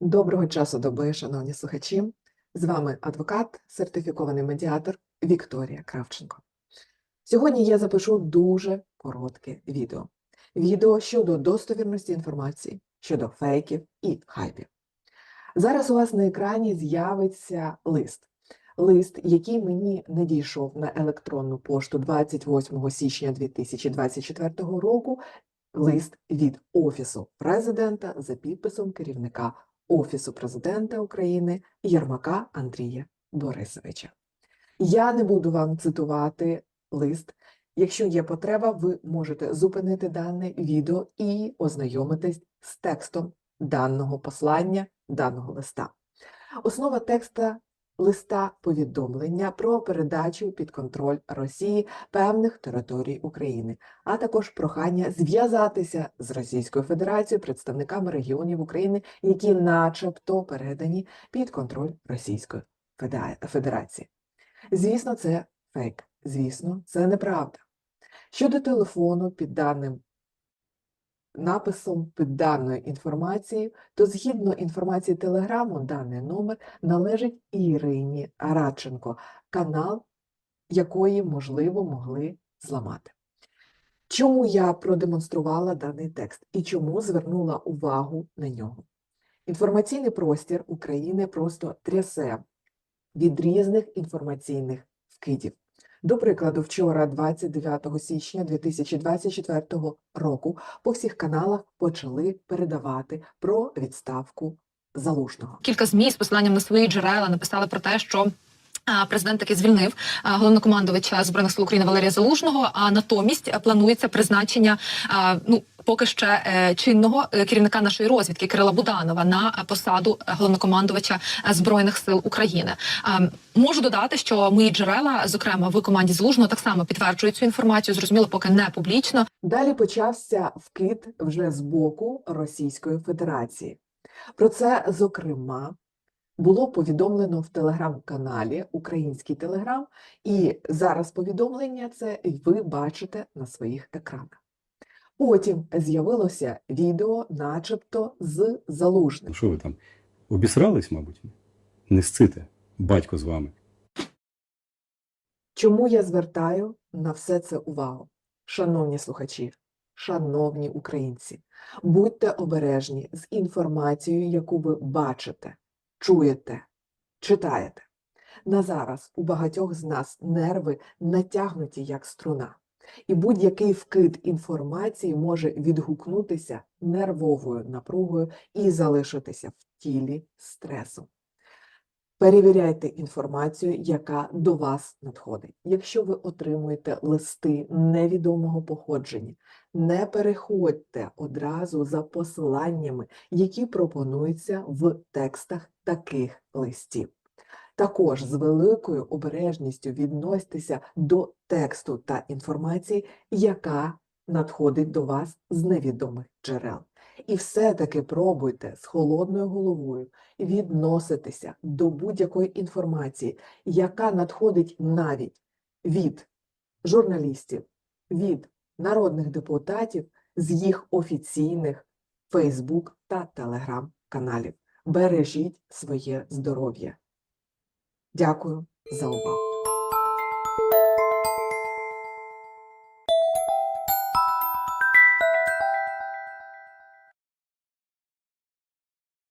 Доброго часу доби, шановні слухачі. З вами адвокат, сертифікований медіатор Вікторія Кравченко. Сьогодні я запишу дуже коротке відео. Відео щодо достовірності інформації, щодо фейків і хайпів. Зараз у вас на екрані з'явиться лист. Лист, який мені надійшов на електронну пошту 28 січня 2024 року, лист від Офісу президента за підписом керівника Офісу президента України Єрмака Андрія Борисовича. Я не буду вам цитувати лист. Якщо є потреба, ви можете зупинити дане відео і ознайомитись з текстом даного послання, даного листа. Основа текста листа повідомлення про передачу під контроль Росії певних територій України, а також прохання зв'язатися з Російською Федерацією представниками регіонів України, які начебто передані під контроль Російської Федерації. Звісно, це фейк. Звісно, це неправда. Щодо телефону під даним написом під даною інформацією, то згідно інформації Телеграму, даний номер належить Ірині Радченко, канал якої, можливо, могли зламати. Чому я продемонструвала даний текст і чому звернула увагу на нього? Інформаційний простір України просто трясе від різних інформаційних вкидів. До прикладу, вчора, 29 січня 2024 року, по всіх каналах почали передавати про відставку залужного. кілька змі з посиланням на свої джерела написали про те, що. Президент таки звільнив головнокомандувача збройних сил України Валерія Залужного. А натомість планується призначення ну поки ще е, чинного е, керівника нашої розвідки Кирила Буданова на посаду головнокомандувача е, збройних сил України. Можу додати, що мої джерела, зокрема в команді Залужного, так само підтверджують цю інформацію. Зрозуміло, поки не публічно. Далі почався вкид вже з боку Російської Федерації. Про це, зокрема, було повідомлено в телеграм-каналі Український Телеграм, і зараз повідомлення це ви бачите на своїх екранах. Потім з'явилося відео, начебто, з залужним. Ну що ви там? Обісрались, мабуть? Не сците, батько з вами. Чому я звертаю на все це увагу? Шановні слухачі, шановні українці, будьте обережні з інформацією, яку ви бачите, чуєте, читаєте. На зараз у багатьох з нас нерви натягнуті як струна, і будь-який вкид інформації може відгукнутися нервовою напругою і залишитися в тілі стресом. Перевіряйте інформацію, яка до вас надходить. Якщо ви отримуєте листи невідомого походження, не переходьте одразу за посиланнями, які пропонуються в текстах таких листів. Також з великою обережністю відносьтеся до тексту та інформації, яка надходить до вас з невідомих джерел. І все-таки пробуйте з холодною головою відноситися до будь-якої інформації, яка надходить навіть від журналістів, від народних депутатів з їх офіційних Фейсбук та Телеграм каналів. Бережіть своє здоров'я. Дякую за увагу.